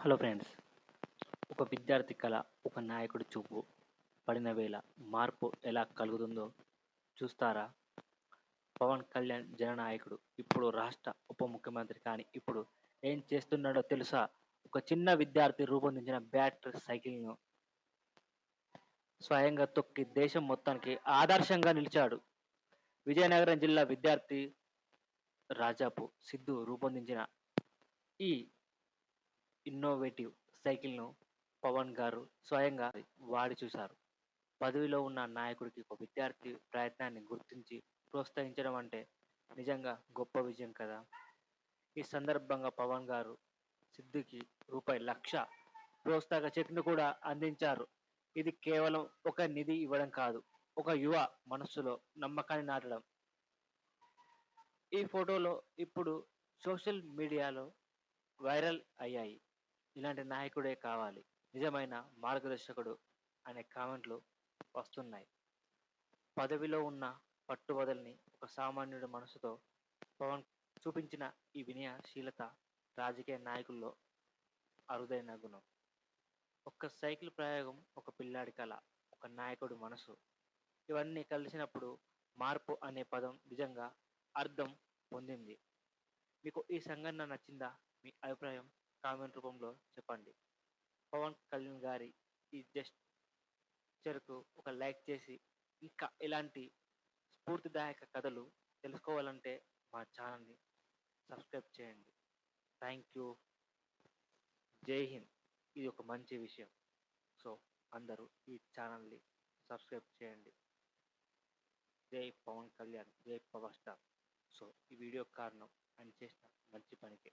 Hello friends ఒక విద్యార్థి కళ ఒక నాయకుడి చూపు పడిన వేళ మార్పు ఎలా కలుగుతుందో చూస్తారా? పవన్ కళ్యాణ్ జననాయకుడు ఇప్పుడు రాష్ట్ర ఉప ముఖ్యమంత్రి కానీ ఇప్పుడు ఏం చేస్తున్నాడో తెలుసా? ఒక చిన్న విద్యార్థి రూపొందించిన బ్యాటరీ సైకిల్ను స్వయంగా తొక్కి దేశం మొత్తానికి ఆదర్శంగా నిలిచాడు. విజయనగరం జిల్లా విద్యార్థి రాజాపు సిద్ధు రూపొందించిన ఈ ఇన్నోవేటివ్ సైకిల్ను పవన్ గారు స్వయంగా వాడి చూశారు. పదవిలో ఉన్న నాయకుడికి ఒక విద్యార్థి ప్రయత్నాన్ని గుర్తించి ప్రోత్సహించడం అంటే నిజంగా గొప్ప విజయం కదా? ఈ సందర్భంగా పవన్ గారు సిద్ధుకి రూపాయి లక్ష ప్రోత్సాహక చెక్ను కూడా అందించారు. ఇది కేవలం ఒక నిధి ఇవ్వడం కాదు ఒక యువ మనస్సులో నమ్మకాన్ని నాటడం. ఈ ఫోటోలో ఇప్పుడు సోషల్ మీడియాలో వైరల్ అయ్యాయి. ఇలాంటి నాయకుడే కావాలి. నిజమైన మార్గదర్శకుడు అనే కామెంట్లు వస్తున్నాయి. పదవిలో ఉన్న పట్టుబదల్ని ఒక సామాన్యుడి మనసుతో పవన్ చూపించిన ఈ వినయశీలత రాజకీయ నాయకుల్లో అరుదైన గుణం. ఒక్క సైకిల్ ప్రయోగం ఒక పిల్లాడి కళ ఒక నాయకుడి మనసు. ఇవన్నీ కలిసినప్పుడు మార్పు అనే పదం నిజంగా అర్థం పొందింది. మీకు ఈ సంఘటన నచ్చిందా? మీ అభిప్రాయం? కామెంట్ రూపంలో చెప్పండి. పవన్ కళ్యాణ్ గారి ఈ జస్ట్ చెరుకు ఒక లైక్ చేసి ఇంకా ఇలాంటి స్ఫూర్తిదాయక కథలు తెలుసుకోవాలంటే మా ఛానల్ని సబ్స్క్రైబ్ చేయండి. Thank you. జై హింద్. ఇది ఒక మంచి విషయం. సో అందరూ ఈ ఛానల్ని సబ్స్క్రైబ్ చేయండి. జై పవన్ కళ్యాణ్. జై పవర్ స్టార్. సో ఈ వీడియో కారణం అని చేసిన మంచి పనికి.